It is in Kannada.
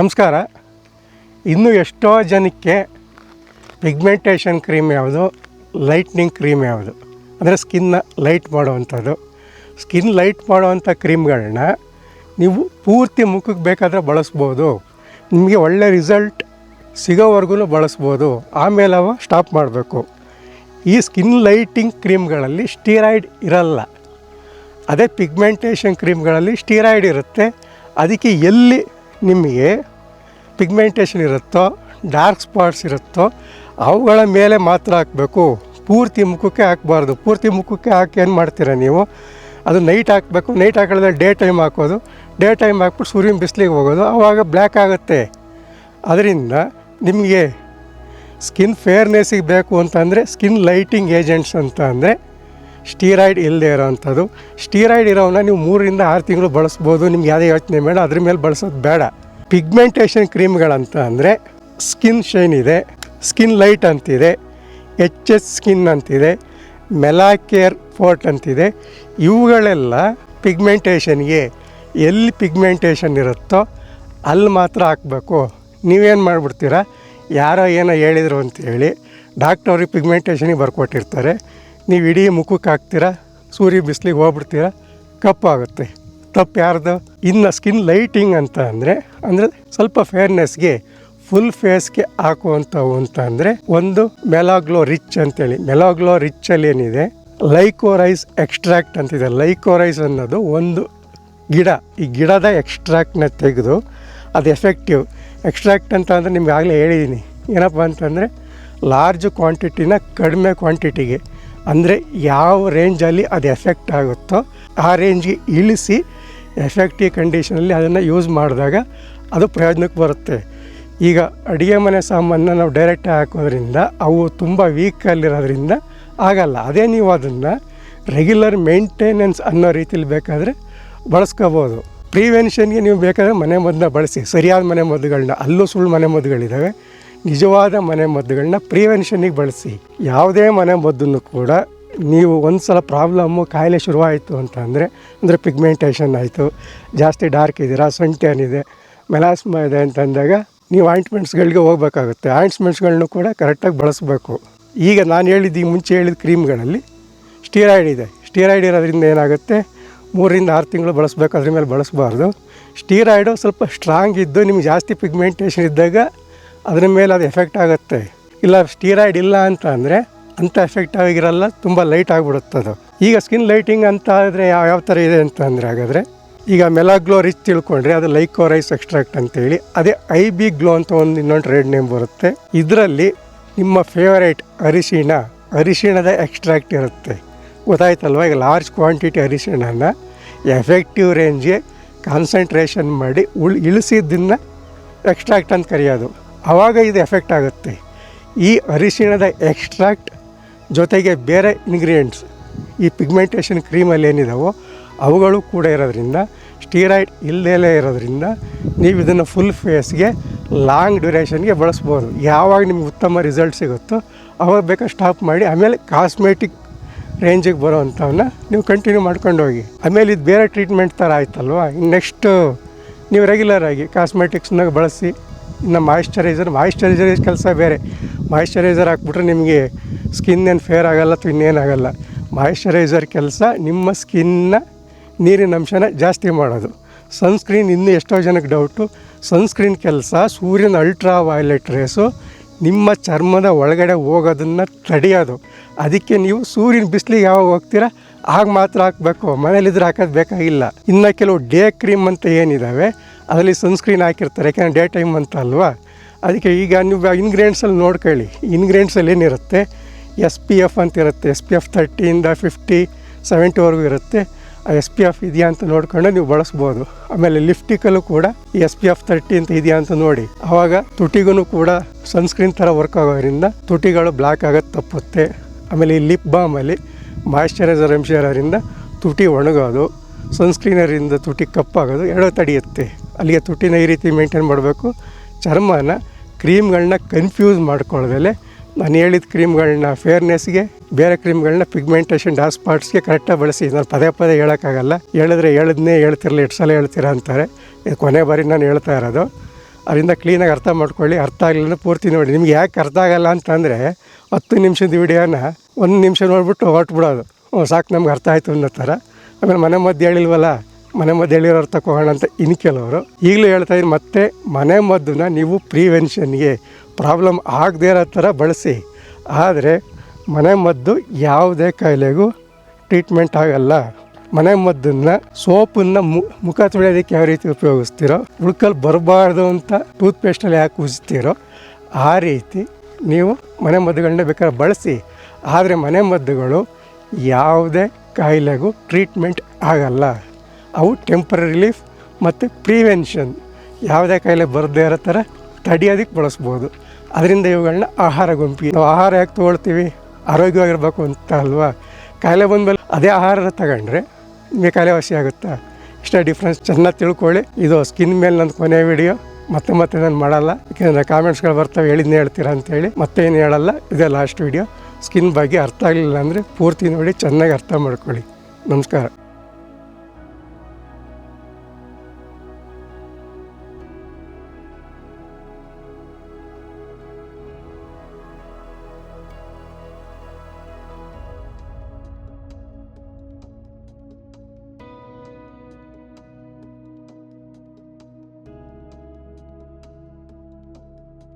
ನಮಸ್ಕಾರ. ಇನ್ನೂ ಎಷ್ಟೋ ಜನಕ್ಕೆ ಪಿಗ್ಮೆಂಟೇಷನ್ ಕ್ರೀಮ್ ಯಾವುದು ಲೈಟ್ನಿಂಗ್ ಕ್ರೀಮ್ ಯಾವುದು, ಅಂದರೆ ಸ್ಕಿನ್ನ ಲೈಟ್ ಮಾಡುವಂಥದ್ದು. ಸ್ಕಿನ್ ಲೈಟ್ ಮಾಡುವಂಥ ಕ್ರೀಮ್ಗಳನ್ನ ನೀವು ಪೂರ್ತಿ ಮುಖಕ್ಕೆ ಬೇಕಾದರೆ ಬಳಸ್ಬೋದು. ನಿಮಗೆ ಒಳ್ಳೆ ರಿಸಲ್ಟ್ ಸಿಗೋವರೆಗೂ ಬಳಸ್ಬೋದು. ಆಮೇಲೆ ಅವ ಸ್ಟಾಪ್ ಮಾಡಬೇಕು. ಈ ಸ್ಕಿನ್ ಲೈಟಿಂಗ್ ಕ್ರೀಮ್ಗಳಲ್ಲಿ ಸ್ಟೀರಾಯ್ಡ್ ಇರಲ್ಲ. ಅದೇ ಪಿಗ್ಮೆಂಟೇಷನ್ ಕ್ರೀಮ್ಗಳಲ್ಲಿ ಸ್ಟೀರಾಯ್ಡ್ ಇರುತ್ತೆ. ಅದಕ್ಕೆ ಎಲ್ಲಿ ನಿಮಗೆ ಪಿಗ್ಮೆಂಟೇಷನ್ ಇರುತ್ತೋ ಡಾರ್ಕ್ ಸ್ಪಾಟ್ಸ್ ಇರುತ್ತೋ, ಅವುಗಳ ಮೇಲೆ ಮಾತ್ರ ಹಾಕಬೇಕು. ಪೂರ್ತಿ ಮುಖಕ್ಕೆ ಹಾಕಬಾರ್ದು. ಪೂರ್ತಿ ಮುಖಕ್ಕೆ ಹಾಕಿ ಏನು ಮಾಡ್ತೀರಾ ನೀವು? ಅದು ನೈಟ್ ಹಾಕಬೇಕು. ನೈಟ್ ಹಾಕಿದ್ರೆ ಡೇ ಟೈಮ್ ಹಾಕೋದು. ಡೇ ಟೈಮ್ ಹಾಕ್ಬಿಟ್ಟು ಸೂರ್ಯನ ಬಿಸಿಲಿಗೆ ಹೋಗೋದು. ಆವಾಗ ಬ್ಲ್ಯಾಕ್ ಆಗುತ್ತೆ. ಅದರಿಂದ ನಿಮಗೆ ಸ್ಕಿನ್ ಫೇರ್ನೆಸ್ಸಿಗೆ ಬೇಕು ಅಂತಂದರೆ ಸ್ಕಿನ್ ಲೈಟಿಂಗ್ ಏಜೆಂಟ್ಸ್ ಅಂತ ಅಂದರೆ ಸ್ಟೀರಾಯ್ಡ್ ಇಲ್ಲದೆ ಇರೋವಂಥದ್ದು ಸ್ಟೀರಾಯ್ಡ್ ಇರೋವನ್ನ ನೀವು ಮೂರರಿಂದ ಆರು ತಿಂಗಳು ಬಳಸ್ಬೋದು. ನಿಮ್ಗೆ ಯಾವುದೇ ಯೋಚನೆ ಬೇಡ. ಅದ್ರ ಮೇಲೆ ಬಳಸೋದು ಬೇಡ. ಪಿಗ್ಮೆಂಟೇಷನ್ ಕ್ರೀಮ್ಗಳಂತ ಅಂದರೆ ಸ್ಕಿನ್ ಶೈನ್ ಇದೆ, ಸ್ಕಿನ್ ಲೈಟ್ ಅಂತಿದೆ, ಎಚ್ ಎಸ್ ಸ್ಕಿನ್ ಅಂತಿದೆ, ಮೆಲಾಕೇರ್ ಫೋರ್ಟ್ ಅಂತಿದೆ. ಇವುಗಳೆಲ್ಲ ಪಿಗ್ಮೆಂಟೇಷನ್ಗೆ ಎಲ್ಲಿ ಪಿಗ್ಮೆಂಟೇಷನ್ ಇರುತ್ತೋ ಅಲ್ಲಿ ಮಾತ್ರ ಹಾಕಬೇಕು. ನೀವೇನು ಮಾಡಿಬಿಡ್ತೀರಾ? ಯಾರೋ ಏನೋ ಹೇಳಿದರು ಅಂತೇಳಿ ಡಾಕ್ಟರ್ ಅವ್ರಿಗೆ ಪಿಗ್ಮೆಂಟೇಷನಿಗೆ ಬರ್ಕೊಟ್ಟಿರ್ತಾರೆ. ನೀವು ಇಡೀ ಮುಖಕ್ಕೆ ಹಾಕ್ತೀರಾ? ಸೂರ್ಯ ಬಿಸಿಲಿಗೆ ಹೋಗ್ಬಿಡ್ತೀರಾ? ಕಪ್ಪಾಗುತ್ತೆ. ತಪ್ಪು ಯಾರ್ದು? ಇನ್ನು ಸ್ಕಿನ್ ಲೈಟಿಂಗ್ ಅಂತ ಅಂದರೆ ಅಂದರೆ ಸ್ವಲ್ಪ ಫೇರ್ನೆಸ್ಗೆ ಫುಲ್ ಫೇಸ್ಗೆ ಹಾಕುವಂಥವು ಅಂತ ಅಂದರೆ, ಒಂದು ಮೆಲಾಗ್ಲೋ ರಿಚ್ ಅಂತೇಳಿ. ಮೆಲಾಗ್ಲೋ ರಿಚ್ಚಲ್ಲಿ ಏನಿದೆ? ಲೈಕೋರೈಸ್ ಎಕ್ಸ್ಟ್ರಾಕ್ಟ್ ಅಂತಿದೆ. ಲೈಕೋರೈಸ್ ಅನ್ನೋದು ಒಂದು ಗಿಡ. ಈ ಗಿಡದ ಎಕ್ಸ್ಟ್ರಾಕ್ಟ್ನ ತೆಗೆದು ಅದು ಎಫೆಕ್ಟಿವ್ ಎಕ್ಸ್ಟ್ರಾಕ್ಟ್ ಅಂತ ಅಂದರೆ ನಿಮ್ಗೆ ಆಗಲೇ ಹೇಳಿದ್ದೀನಿ ಏನಪ್ಪ ಅಂತಂದರೆ ಲಾರ್ಜ್ ಕ್ವಾಂಟಿಟಿನ ಕಡಿಮೆ ಕ್ವಾಂಟಿಟಿಗೆ ಅಂದರೆ ಯಾವ ರೇಂಜಲ್ಲಿ ಅದು ಎಫೆಕ್ಟ್ ಆಗುತ್ತೋ ಆ ರೇಂಜ್ಗೆ ಇಳಿಸಿ ಎಫೆಕ್ಟಿವ್ ಕಂಡೀಷನಲ್ಲಿ ಅದನ್ನು ಯೂಸ್ ಮಾಡಿದಾಗ ಅದು ಪ್ರಯೋಜನಕ್ಕೆ ಬರುತ್ತೆ. ಈಗ ಅಡುಗೆ ಮನೆ ಸಾಮಾನನ್ನ ನಾವು ಡೈರೆಕ್ಟ್ ಹಾಕೋದ್ರಿಂದ ಅವು ತುಂಬ ವೀಕಲ್ಲಿರೋದ್ರಿಂದ ಆಗಲ್ಲ. ಅದೇ ನೀವು ಅದನ್ನು ರೆಗ್ಯುಲರ್ ಮೇಂಟೆನೆನ್ಸ್ ಅನ್ನೋ ರೀತಿಲಿ ಬೇಕಾದರೆ ಬಳಸ್ಕೋಬೋದು. ಪ್ರಿವೆನ್ಷನ್ಗೆ ನೀವು ಬೇಕಾದರೆ ಮನೆ ಮದ್ದನ್ನ ಬಳಸಿ. ಸರಿಯಾದ ಮನೆ ಮದ್ದುಗಳನ್ನ ಅಲ್ಲೂ ಸುಳ್ಳು ಮನೆ ಮದ್ದುಗಳಿದ್ದಾವೆ ನಿಜವಾದ ಮನೆ ಮದ್ದುಗಳನ್ನ ಪ್ರಿವೆನ್ಷನಿಗೆ ಬಳಸಿ. ಯಾವುದೇ ಮನೆ ಮದ್ದನ್ನು ಕೂಡ ನೀವು ಒಂದು ಸಲ ಪ್ರಾಬ್ಲಮ್ಮು ಕಾಯಿಲೆ ಶುರುವಾಯಿತು ಅಂತ ಅಂದರೆ ಅಂದರೆ ಪಿಗ್ಮೆಂಟೇಷನ್ ಆಯಿತು, ಜಾಸ್ತಿ ಡಾರ್ಕ್ ಇದ್ದೀರಾ ಸೊಂಟೇನಿದೆ ಮೆಲಾಸ್ಮಾ ಇದೆ ಅಂತಂದಾಗ ನೀವು ಆಯಿಂಟ್ಮೆಂಟ್ಸ್ಗಳಿಗೆ ಹೋಗಬೇಕಾಗುತ್ತೆ. ಆಯಿಂಟ್ಮೆಂಟ್ಸ್ಗಳನ್ನೂ ಕೂಡ ಕರೆಕ್ಟಾಗಿ ಬಳಸಬೇಕು. ಈಗ ನಾನು ಹೇಳಿದ್ದು ಈ ಮುಂಚೆ ಹೇಳಿದ ಕ್ರೀಮ್ಗಳಲ್ಲಿ ಸ್ಟೀರಾಯ್ಡ್ ಇದೆ. ಸ್ಟೀರಾಯ್ಡ್ ಇರೋದ್ರಿಂದ ಏನಾಗುತ್ತೆ? ಮೂರರಿಂದ ಆರು ತಿಂಗಳು ಬಳಸಬೇಕು, ಅದ್ರ ಮೇಲೆ ಬಳಸಬಾರ್ದು. ಸ್ಟೀರಾಯ್ಡು ಸ್ವಲ್ಪ ಸ್ಟ್ರಾಂಗ್ ಇದ್ದು, ನಿಮ್ಗೆ ಜಾಸ್ತಿ ಪಿಗ್ಮೆಂಟೇಷನ್ ಇದ್ದಾಗ ಅದ್ರ ಮೇಲೆ ಅದು ಎಫೆಕ್ಟ್ ಆಗುತ್ತೆ. ಇಲ್ಲ ಸ್ಟೀರಾಯ್ಡ್ ಇಲ್ಲ ಅಂತ ಅಂದರೆ ಅಂಥ ಎಫೆಕ್ಟ್ ಆಗಿರಲ್ಲ, ತುಂಬ ಲೈಟ್ ಆಗಿಬಿಡುತ್ತೆ ಅದು. ಈಗ ಸ್ಕಿನ್ ಲೈಟಿಂಗ್ ಅಂತ ಆದರೆ ಯಾವ ಯಾವ ಥರ ಇದೆ ಅಂತ ಅಂದರೆ ಹಾಗಾದರೆ, ಈಗ ಮೆಲಾಗ್ಲೋ ರಿಚ್ ತಿಳ್ಕೊಂಡ್ರೆ ಅದು ಲೈಕೋರೈಸ್ ಎಕ್ಸ್ಟ್ರಾಕ್ಟ್ ಅಂತೇಳಿ ಅದೇ ಐ ಬಿ ಗ್ಲೋ ಅಂತ ಒಂದು ಇನ್ನೊಂದು ರೆಡ್ ನೇಮ್ ಬರುತ್ತೆ. ಇದರಲ್ಲಿ ನಿಮ್ಮ ಫೇವರೇಟ್ ಅರಿಶಿಣ, ಅರಿಶಿಣದ ಎಕ್ಸ್ಟ್ರಾಕ್ಟ್ ಇರುತ್ತೆ. ಗೊತ್ತಾಯ್ತಲ್ವ? ಈಗ ಲಾರ್ಜ್ ಕ್ವಾಂಟಿಟಿ ಅರಿಶಿಣನ ಎಫೆಕ್ಟಿವ್ ರೇಂಜ್ಗೆ ಕಾನ್ಸಂಟ್ರೇಷನ್ ಮಾಡಿ ಉಳ್, ಇಳಿಸಿದ್ದನ್ನು ಎಕ್ಸ್ಟ್ರಾಕ್ಟ್ ಅಂತ ಕರೆಯೋದು. ಆವಾಗ ಇದು ಎಫೆಕ್ಟ್ ಆಗುತ್ತೆ. ಈ ಅರಿಶಿಣದ ಎಕ್ಸ್ಟ್ರಾಕ್ಟ್ ಜೊತೆಗೆ ಬೇರೆ ಇಂಗ್ರೀಡಿಯೆಂಟ್ಸ್ ಈ ಪಿಗ್ಮೆಂಟೇಷನ್ ಕ್ರೀಮಲ್ಲಿ ಏನಿದಾವೋ ಅವುಗಳು ಕೂಡ ಇರೋದ್ರಿಂದ ಸ್ಟೀರಾಯ್ಡ್ ಇಲ್ಲದೇ ಇರೋದ್ರಿಂದ ನೀವು ಇದನ್ನು ಫುಲ್ ಫೇಸ್ಗೆ ಲಾಂಗ್ ಡ್ಯೂರೇಷನ್ಗೆ ಬಳಸ್ಬೋದು. ಯಾವಾಗ ನಿಮ್ಗೆ ಉತ್ತಮ ರಿಸಲ್ಟ್ ಸಿಗುತ್ತೋ ಅವಾಗ ಬೇಕಾದ್ರೆ ಸ್ಟಾಪ್ ಮಾಡಿ, ಆಮೇಲೆ ಕಾಸ್ಮೆಟಿಕ್ ರೇಂಜಿಗೆ ಬರೋವಂಥವನ್ನ ನೀವು ಕಂಟಿನ್ಯೂ ಮಾಡ್ಕೊಂಡು ಹೋಗಿ. ಆಮೇಲೆ ಇದು ಬೇರೆ ಟ್ರೀಟ್ಮೆಂಟ್ ಥರ ಆಯ್ತಲ್ವ? ನೆಕ್ಸ್ಟು ನೀವು ರೆಗ್ಯುಲರಾಗಿ ಕಾಸ್ಮೆಟಿಕ್ಸ್ನಾಗ ಬಳಸಿ, ಇನ್ನು ಮಾಯಿಶ್ಚರೈಸರ್ ಮಾಯಿಶ್ಚರೈಸರ್ ಕೆಲಸ ಬೇರೆ. ಮಾಯಿಶ್ಚರೈಸರ್ ಹಾಕ್ಬಿಟ್ರೆ ನಿಮಗೆ ಸ್ಕಿನ್ ಏನು ಫೇರ್ ಆಗೋಲ್ಲ ಅಥವಾ ಇನ್ನೇನಾಗಲ್ಲ ಮಾಯಿಶ್ಚರೈಸರ್ ಕೆಲಸ ನಿಮ್ಮ ಸ್ಕಿನ್ನ ನೀರಿನ ಅಂಶನ ಜಾಸ್ತಿ ಮಾಡೋದು. ಸನ್ಸ್ಕ್ರೀನ್ ಇನ್ನೂ ಎಷ್ಟೋ ಜನಕ್ಕೆ ಡೌಟು ಸನ್ಸ್ಕ್ರೀನ್ ಕೆಲಸ ಸೂರ್ಯನ ಅಲ್ಟ್ರಾ ವೈಲೆಟ್ ರೇಸು ನಿಮ್ಮ ಚರ್ಮದ ಒಳಗಡೆ ಹೋಗೋದನ್ನು ತಡೆಯೋದು. ಅದಕ್ಕೆ ನೀವು ಸೂರ್ಯನ ಬಿಸಿಲಿಗೆ ಯಾವಾಗ ಹೋಗ್ತೀರಾ? ಆಗ ಮಾತ್ರ ಹಾಕಬೇಕು. ಮನೇಲಿದ್ರೆ ಹಾಕೋದು ಬೇಕಾಗಿಲ್ಲ. ಇನ್ನು ಕೆಲವು ಡೇ ಕ್ರೀಮ್ ಅಂತ ಏನಿದ್ದಾವೆ ಅದರಲ್ಲಿ ಸನ್ಸ್ಕ್ರೀನ್ ಹಾಕಿರ್ತಾರೆ. ಯಾಕೆಂದರೆ ಡೇ ಟೈಮ್ ಅಂತ ಅಲ್ವಾ? ಅದಕ್ಕೆ ಈಗ ನೀವು ಇನ್ಗ್ರೀಡಿಯೆಂಟ್ಸಲ್ಲಿ ನೋಡ್ಕೊಳ್ಳಿ. ಇನ್ಗ್ರೀಡಿಯೆಂಟ್ಸಲ್ಲಿ ಏನಿರುತ್ತೆ? ಎಸ್ ಪಿ ಎಫ್ ಅಂತ ಇರುತ್ತೆ. ಎಸ್ ಪಿ ಎಫ್ ತರ್ಟಿಯಿಂದ ಫಿಫ್ಟಿ ಸೆವೆಂಟಿವರೆಗೂ ಇರುತ್ತೆ. ಆ ಎಸ್ ಪಿ ಎಫ್ ಇದೆಯಾ ಅಂತ ನೋಡ್ಕೊಂಡು ನೀವು ಬಳಸ್ಬೋದು. ಆಮೇಲೆ ಲಿಫ್ಟಿಕಲ್ಲೂ ಕೂಡ ಎಸ್ ಪಿ ಎಫ್ ತರ್ಟಿ ಅಂತ ಇದೆಯಾ ಅಂತ ನೋಡಿ. ಆವಾಗ ತುಟಿಗೂ ಕೂಡ ಸನ್ಸ್ಕ್ರೀನ್ ಥರ ವರ್ಕ್ ಆಗೋದ್ರಿಂದ ತುಟಿಗಳು ಬ್ಲ್ಯಾಕ್ ಆಗೋದು ತಪ್ಪುತ್ತೆ. ಆಮೇಲೆ ಈ ಲಿಪ್ ಬಾಮಲ್ಲಿ ಮಾಯಿಶ್ಚರೈಸರ್ ಅಂಶ ಇರೋದ್ರಿಂದ ತುಟಿ ಒಣಗೋದು ಸನ್ಸ್ಕ್ರೀನರಿಂದ ತುಟಿ ಕಪ್ಪಾಗೋದು ಎರಡೂ ತಡೆಯುತ್ತೆ. ಅಲ್ಲಿಗೆ ತುಟಿನ ಈ ರೀತಿ ಮೇಂಟೈನ್ ಮಾಡಬೇಕು. ಚರ್ಮನ ಕ್ರೀಮ್ಗಳನ್ನ ಕನ್ಫ್ಯೂಸ್ ಮಾಡ್ಕೊಳ್ಳೋದಲ್ಲೇ ನಾನು ಹೇಳಿದ ಕ್ರೀಮ್ಗಳನ್ನ ಫೇರ್ನೆಸ್ಗೆ ಬೇರೆ ಕ್ರೀಮ್ಗಳನ್ನ ಪಿಗ್ಮೆಂಟೇಷನ್ ಡಾರ್ಕ್ ಸ್ಪಾಟ್ಸ್ಗೆ ಕರೆಕ್ಟಾಗಿ ಬಳಸಿ. ನಾನು ಪದೇ ಪದೇ ಹೇಳೋಕ್ಕಾಗಲ್ಲ. ಹೇಳಿದ್ರೆ ಹೇಳಿದ್ನೇ ಹೇಳ್ತಿರಲಿಲ್ಲ ಎಷ್ಟು ಸಲ ಹೇಳ್ತೀರಾ ಅಂತಾರೆ. ಇದು ಕೊನೆ ಬಾರಿ ನಾನು ಹೇಳ್ತಾ ಇರೋದು. ಅದರಿಂದ ಕ್ಲೀನಾಗಿ ಅರ್ಥ ಮಾಡ್ಕೊಳ್ಳಿ. ಅರ್ಥ ಆಗಲಿಲ್ಲ ಪೂರ್ತಿ ನೋಡಿ. ನಿಮ್ಗೆ ಯಾಕೆ ಅರ್ಥ ಆಗಲ್ಲ ಅಂತಂದರೆ, ಹತ್ತು ನಿಮಿಷದ ವಿಡಿಯೋನ ಒಂದು ನಿಮಿಷ ನೋಡ್ಬಿಟ್ಟು ಹೊರಟ್ಬಿಡೋದು. ಸಾಕು, ನಮ್ಗೆ ಅರ್ಥ ಆಯಿತು ಅನ್ನೋ ಥರ. ಆಮೇಲೆ ಮನೆ ಮದ್ದು ಹೇಳಿಲ್ವಲ್ಲ? ಮನೆ ಮದ್ದು ಹೇಳಿರೋರು ತಗೋಣ ಅಂತ ಇನ್ನು ಕೆಲವರು. ಈಗಲೂ ಹೇಳ್ತಾ ಇದ್ದೀನಿ ಮತ್ತೆ ಮನೆ ಮದ್ದನ್ನ ನೀವು ಪ್ರಿವೆನ್ಷನ್ಗೆ ಪ್ರಾಬ್ಲಮ್ ಆಗದೇ ಇರೋ ಥರ ಬಳಸಿ. ಆದರೆ ಮನೆ ಮದ್ದು ಯಾವುದೇ ಕಾಯಿಲೆಗೂ ಟ್ರೀಟ್ಮೆಂಟ್ ಆಗಲ್ಲ. ಮನೆ ಮದ್ದನ್ನ ಸೋಪನ್ನ ಮುಖ ತೊಳೆಯೋದಕ್ಕೆ ಯಾವ ರೀತಿ ಉಪಯೋಗಿಸ್ತೀರೋ ಉಳ್ಕಲ್ಲಿ ಬರಬಾರ್ದು ಅಂತ ಟೂತ್ ಟೂತ್ಪೇಸ್ಟಲ್ಲಿ ಯಾಕೆ ಉಜ್ತೀರೋ, ಆ ರೀತಿ ನೀವು ಮನೆ ಮದ್ದುಗಳನ್ನ ಬೇಕಾದ್ರೆ ಬಳಸಿ. ಆದರೆ ಮನೆ ಮದ್ದುಗಳು ಯಾವುದೇ ಕಾಯಿಲೆಗೂ ಟ್ರೀಟ್ಮೆಂಟ್ ಆಗಲ್ಲ. ಅವು ಟೆಂಪ್ರರಿ ರಿಲೀಫ್ ಮತ್ತು ಪ್ರಿವೆನ್ಷನ್. ಯಾವುದೇ ಕಾಯಿಲೆ ಬರದೇ ಇರೋ ಥರ ತಡೆಯೋದಕ್ಕೆ ಬಳಸ್ಬೋದು. ಅದರಿಂದ ಇವುಗಳನ್ನ ಆಹಾರ ಗುಂಪಿ. ನಾವು ಆಹಾರ ಯಾಕೆ ತೊಗೊಳ್ತೀವಿ? ಆರೋಗ್ಯವಾಗಿರ್ಬೇಕು ಅಂತ ಅಲ್ವಾ? ಕಾಯಿಲೆ ಬಂದಮೇಲೆ ಅದೇ ಆಹಾರ ತಗೊಂಡ್ರೆ ನಿಮಗೆ ಕಾಯಿಲೆ ವಾಸಿ ಆಗುತ್ತಾ? ಇಷ್ಟೇ ಡಿಫ್ರೆನ್ಸ್ ಚೆನ್ನಾಗಿ ತಿಳ್ಕೊಳ್ಳಿ. ಇದು ಸ್ಕಿನ್ ಮೇಲೆ ನನ್ನ ಕೊನೆ ವಿಡಿಯೋ ಮತ್ತೆ ಮತ್ತೆ ನಾನು ಮಾಡಲ್ಲ. ಯಾಕೆಂದರೆ ಕಾಮೆಂಟ್ಸ್ಗಳು ಬರ್ತವೆ, ಹೇಳಿದ್ನೇ ಹೇಳ್ತೀರಾ ಅಂತೇಳಿ. ಮತ್ತೆ ಏನು ಹೇಳಲ್ಲ. ಇದೇ ಲಾಸ್ಟ್ ವಿಡಿಯೋ ಸ್ಕಿನ್ ಬಗ್ಗೆ ಅರ್ಥ ಆಗಲಿಲ್ಲ ಅಂದರೆ ಪೂರ್ತಿ ನೋಡಿ, ಚೆನ್ನಾಗಿ ಅರ್ಥ ಮಾಡ್ಕೊಳ್ಳಿ. ನಮಸ್ಕಾರ.